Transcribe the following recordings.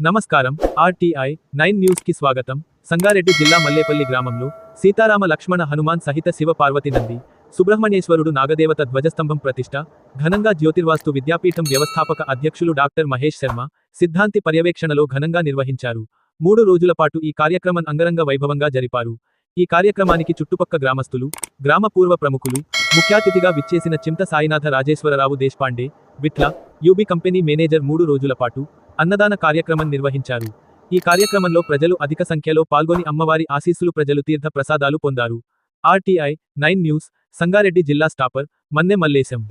నమస్కారం. RTI nine న్యూస్కి స్వాగతం. సంగారెడ్డి జిల్లా మల్లేపల్లి గ్రామంలో సీతారామ లక్ష్మణ హనుమాన్ సహిత శివ పార్వతి నంది సుబ్రహ్మణ్యేశ్వరుడు నాగదేవత ధ్వజస్తంభం ప్రతిష్ట ఘనంగా జ్యోతిర్వాస్తు విద్యాపీఠం వ్యవస్థాపక అధ్యక్షులు డాక్టర్ మహేష్ శర్మ సిద్ధాంతి పర్యవేక్షణలో ఘనంగా నిర్వహించారు. మూడు రోజుల పాటు ఈ కార్యక్రమం అంగరంగ వైభవంగా జరిపారు. ఈ కార్యక్రమానికి చుట్టుపక్క గ్రామస్తులు గ్రామ పూర్వ ప్రముఖులు ముఖ్యాతిథిగా విచ్చేసిన Chinta Sainatha Rajeshwararao Deshpande Vitla UB company manager మూడు రోజుల పాటు అన్నదాన కార్యక్రమం నిర్వహించారు. ఈ కార్యక్రమంలో ప్రజలు అధిక సంఖ్యలో పాల్గొని అమ్మవారి ఆశీస్సులు ప్రజలు తీర్థ ప్రసాదాలు పొందారు. ఆర్టీఐ నైన్ న్యూస్ సంగారెడ్డి జిల్లా స్టాపర్ మన్నె మల్లేశం.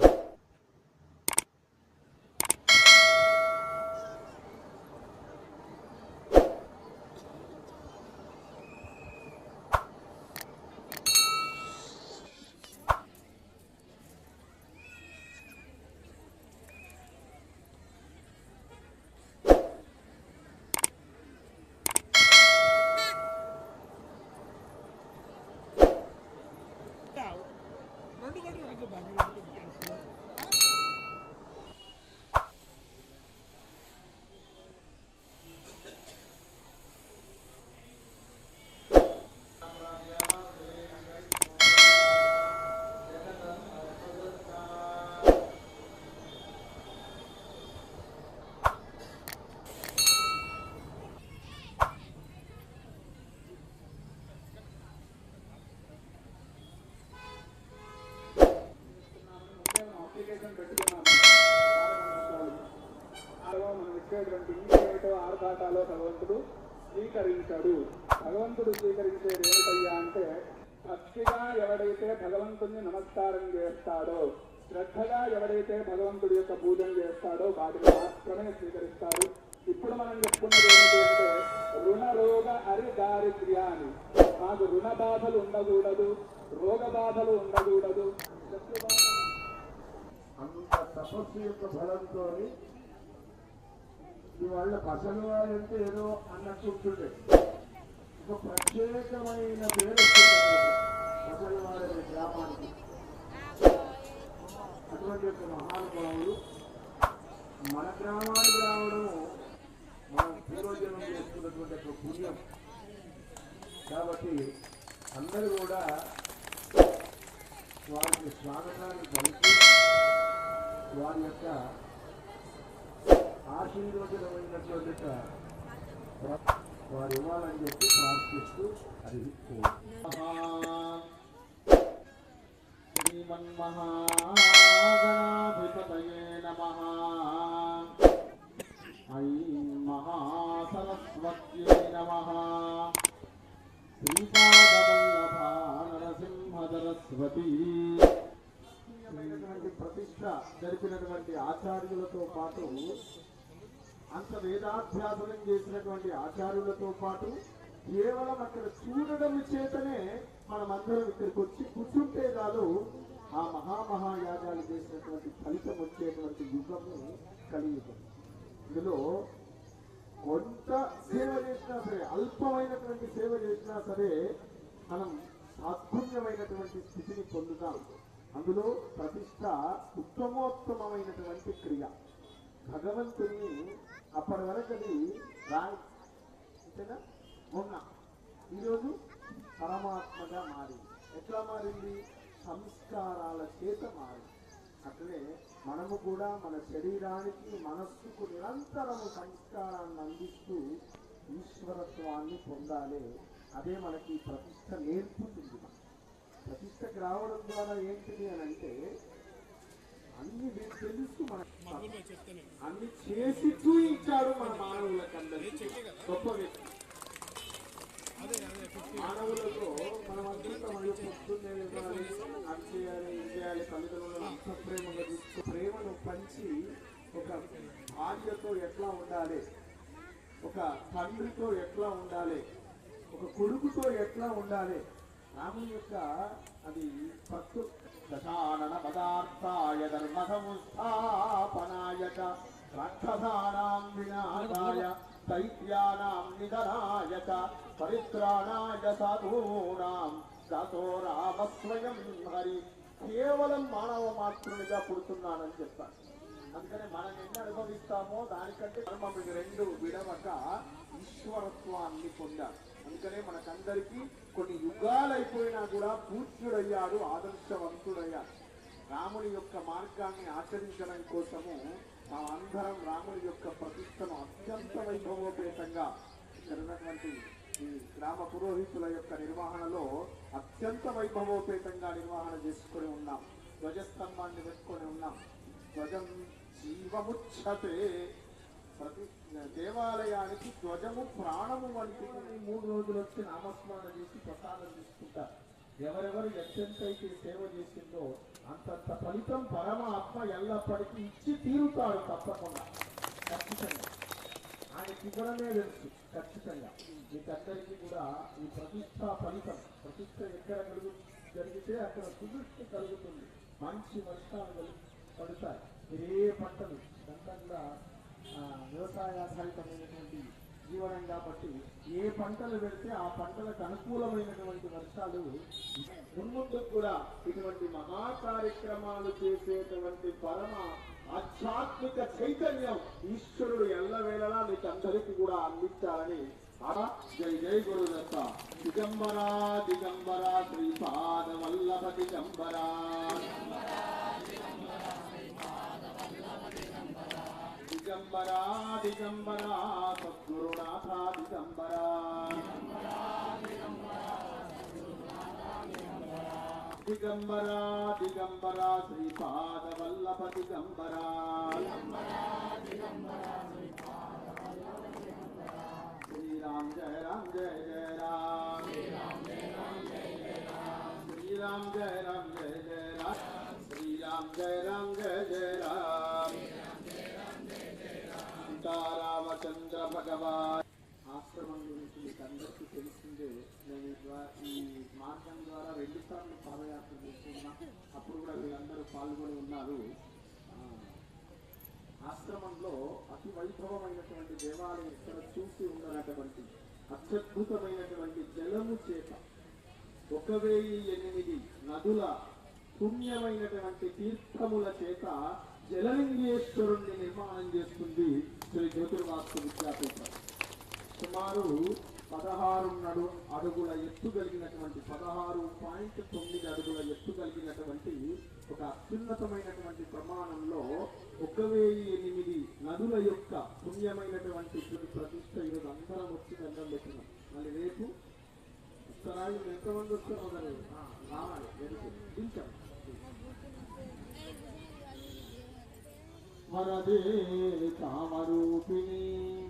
个吧，那个那个。మనం ఆర్భాటాలో భగవంతుడు స్వీకరించాడు. భగవంతుడు స్వీకరించేది ఏమిటయ్యా అంటే భక్తిగా ఎవడైతే భగవంతుణ్ణి నమస్కారం చేస్తాడో శ్రద్ధగా ఎవడైతే భగవంతుడి యొక్క పూజలు చేస్తాడో వాటిని మాత్రమే స్వీకరిస్తాడు. ఇప్పుడు మనం చెప్పుకున్నది ఏంటంటే రుణ రోగ హరి దారిద్ర్యాన్ని మాకు రుణ బాధలు ఉండకూడదు రోగ బాధలు ఉండకూడదు. అంత తపస్సు యొక్క ఫలంతో ఈ వాళ్ళ పసలవాడు అంటే ఏదో అన్నట్టు ఉంటుండే. ఒక ప్రత్యేకమైన పేరు వచ్చింది పసలవాడు గ్రామానికి. అటువంటి యొక్క మహానుభావులు మన గ్రామానికి రావడము మనం పూర్వజనం చేసుకున్నటువంటి ఒక పుణ్యం. కాబట్టి అందరూ కూడా వారికి స్వాగతాన్ని కలిపి వారి యొక్క ఆశీర్వచనమైనటువంటి వారు ఇవ్వాలని చెప్పి ప్రార్థిస్తూ అది శ్రీమన్మహాగణాధిపతయే నమ ఐం మహాసరస్వత్యై నమ శ్రీపాదవల్లభానరసింహదరస్వతి ప్రతిష్ట జరిపినటువంటి ఆచార్యులతో పాటు అంత వేదాధ్యాసనం చేసినటువంటి ఆచార్యులతో పాటు కేవలం అక్కడ చూడడం చేతనే మనమందరం ఇక్కడికి వచ్చి కూర్చుంటే కాదు ఆ మహామహాయాగాలు చేసినటువంటి ఫలితం వచ్చేటువంటి యుగము కలియుగం. ఇందులో కొంత సేవ చేసినా సరే అల్పమైనటువంటి సేవ చేసినా సరే మనం సాధుణ్యమైనటువంటి స్థితిని పొందుతాం. అందులో ప్రతిష్ట ఉత్తమోత్తమైనటువంటి క్రియ. భగవంతుని అప్పటి వరకు అది రాయి అంతేనా? మొన్న. ఈరోజు పరమాత్మగా మారింది ఎట్లా మారింది? సంస్కారాల చేత మారింది అట్లే మనము కూడా మన శరీరానికి మనస్సుకు నిరంతరము సంస్కారాన్ని అందిస్తూ ఈశ్వరత్వాన్ని పొందాలి. అదే మనకి ప్రతిష్ట నేర్పుతుంది. ప్రతిష్టకు రావడం ద్వారా ఏంటిది అని అంటే అన్ని తెలుసు అన్ని చేసి చూయించాడు మన మానవులకందరికీ. గొప్ప వ్యక్తి. మానవులతో మనం అనుకుంటాం అయ్యో పొద్దున్నే ఇవ్వాలి అది చేయాలి ఇది చేయాలి తల్లిదండ్రులను అంత ప్రేమగా చూస్తూ ప్రేమను పంచి ఒక భార్యతో ఎట్లా ఉండాలి? ఒక తండ్రితో ఎట్లా ఉండాలి? ఒక కొడుకుతో ఎట్లా ఉండాలి? రాముని యొక్క అది పట్టు దశానన పదార్థాయ ధర్మసంస్థాపనాయ చ రాక్షసానాం వినాశాయ దైత్యానాం నిధనాయ పరిత్రాణాయ సాధూనాం దాతో రామ స్వయం హరి. కేవలం మానవ మాతృనిగా పుడుతున్నానని చెప్తాను అందుకని మనం ఎన్ని అనుభవిస్తామో దానికంటే మనం రెండు విడవక ఈశ్వరత్వాన్ని పొందారు అందుకనే మనకందరికీ కొన్ని యుగాలు అయిపోయినా కూడా పూజ్యుడయ్యాడు ఆదర్శవంతుడయ్యాడు. రాముని యొక్క మార్గాన్ని ఆచరించడం కోసము మనం అందరం రాముని యొక్క ప్రతిష్టను అత్యంత వైభవోపేతంగా జరిగినటువంటి ఈ గ్రామ పురోహితుల యొక్క నిర్వహణలో అత్యంత వైభవోపేతంగా నిర్వహణ చేసుకొని ఉన్నాం. ధ్వజస్తంభాన్ని పెట్టుకొని ఉన్నాం. ధ్వజం జీవముచ్చతే ప్రతి దేవాలయానికి ధ్వజము ప్రాణము వంటి మూడు రోజులు వచ్చి నామస్మరణ చేసి ప్రసాదం తీసుకుంటారు ఎవరెవరు ఎంతెంతైతే సేవ చేసిందో అంతంత ఫలితం పరమాత్మ ఎల్లప్పటికీ ఇచ్చి తీరుతాడు తప్పకుండా. ఖచ్చితంగా. ఆయనకి ఇవ్వడమే తెలుసు ఖచ్చితంగా. మీకందరికీ కూడా ఈ ప్రతిష్ట ఫలితం ప్రతిష్ట ఎక్కడ కలుగు జరిగితే అక్కడ సుదృష్టి కలుగుతుంది. మంచి వర్షాలు కలుగు పడతాయి. మీరు ఏ పంటలు సొంతంగా వ్యవసాయ ఆధారితమైనటువంటి జీవనం కాబట్టి ఏ పంటలు పెడితే ఆ పంటలకు అనుకూలమైనటువంటి వర్షాలు మున్ముందు కూడా ఇటువంటి మహా కార్యక్రమాలు చేసేటువంటి పరమ ఆధ్యాత్మిక చైతన్యం ఈశ్వరుడు ఎల్లవేళలా మీకు అందరికీ కూడా అందించాలని అలా జై జై గురుదత్త. దిగంబరా దిగంబరా శ్రీపాద వల్లభ దిగంబరా. దిగంబరా దిగంబరా సద్గురునాథ దిగంబరా దిగంబరా దిగంబరా శ్రీపాద వల్లభ దిగంబరా శ్రీరామ్ జయ రామ్ జయ జయ రామ్ శ్రీరామ్ జయ రామ్ జయ జయ ఆశ్రమం గురించి మీకు అందరికీ తెలిసిందే నేను ఈ మార్గం ద్వారా రెండు సార్లు పాదయాత్ర చేస్తున్నా. అప్పుడు కూడా వీళ్ళందరూ పాల్గొని ఉన్నారు. ఆశ్రమంలో అతి వైభవమైనటువంటి దేవాలయం ఇక్కడ చూసి ఉన్నటువంటి అత్యద్భుతమైనటువంటి జలము చేత ఒక వెయ్యి ఎనిమిది నదుల పుణ్యమైనటువంటి తీర్థముల చేత జలలింగేశ్వరుణ్ణి నిర్మాణం చేస్తుంది. శ్రీ జ్యోతిర్వాస్తు విద్యాపీఠం. సుమారు పదహారున్నర అడుగుల ఎత్తు కలిగినటువంటి పదహారు పాయింట్ తొమ్మిది అడుగుల ఎత్తు కలిగినటువంటి ఒక అత్యున్నతమైనటువంటి ప్రమాణంలో ఒక వెయ్యి ఎనిమిది నదుల యొక్క పుణ్యమైనటువంటి ప్రతిష్ట ఈరోజు అందరం వచ్చి దండం పెట్టినాం మళ్ళీ రేపు. ఉత్తరాయి ఎంతమంది వస్తారు రావాలి రేపు वरदे कामरूपिणी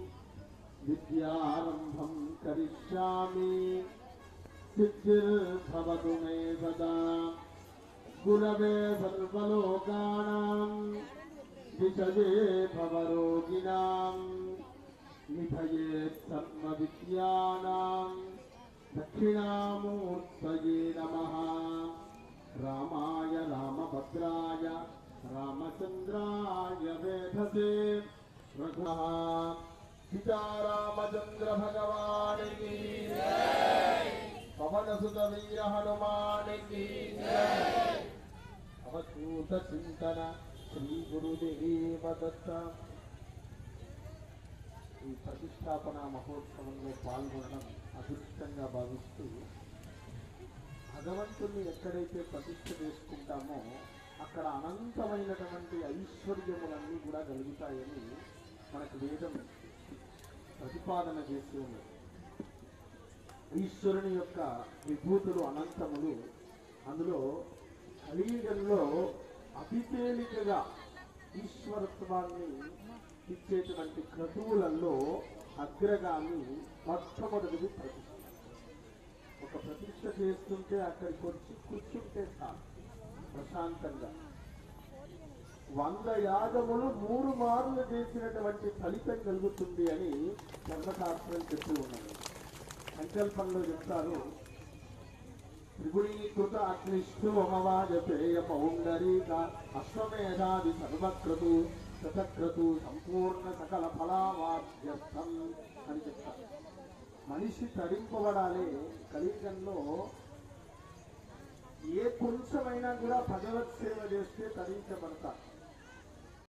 विद्यारम्भं करिष्यामि। सिद्धिर्भवतु मे सदा। गुरवे सर्वलोकाणां विषये भवरोगिणां निधयेत् सर्वविद्यानां दक्षिणामूर्तये नमः। रामाय, रामभद्राय రామాయ రామభద్రాయ రామచంద్రాయ వేధసే రఘునః సీతారామచంద్ర భగవానికి పవనసుత వీర హనుమానికి అవధూత చింతన శ్రీ గురుదేవ దత్త ఈ ప్రతిష్టాపన మహోత్సవంలో పాల్గొనడం అదృష్టంగా భావిస్తూ భగవంతుణ్ణి ఎక్కడైతే ప్రతిష్ట చేసుకుంటామో అక్కడ అనంతమైనటువంటి ఐశ్వర్యములన్నీ కూడా కలుగుతాయని మనకు వేదం ప్రతిపాదన చేస్తూ ఉన్నది. ఈశ్వరుని యొక్క విభూతులు అనంతములు అందులో కలియుగంలో అతి తేలికగా ఈశ్వరత్వాన్ని ఇచ్చేటువంటి క్రతువులలో అగ్రగామి మొట్టమొదటిది ప్రతిష్ట. ఒక ప్రతిష్ట చేస్తుంటే అక్కడికి వచ్చి కూర్చుంటే చాలు. ప్రశాంతంగా. వంద యాగములు మూడు మార్లు చేసినటువంటి ఫలితం కలుగుతుంది అని ధర్మశాస్త్రం చెప్పి ఉన్నది. సంకల్పంలో చెప్తారు త్రిగుణీకృత అగ్నిష్ఠు అమవాజపేయ పౌండరీక అశ్వమేధాది సర్వక్రతు శతక్రతు సంపూర్ణ సకల ఫలావాద్యర్థం అని చెప్తారు. మనిషి తరింపబడాలి కలియుగంలో ఏ కొంచెమైనా కూడా భగవత్ సేవ చేస్తే తరించబడతారు.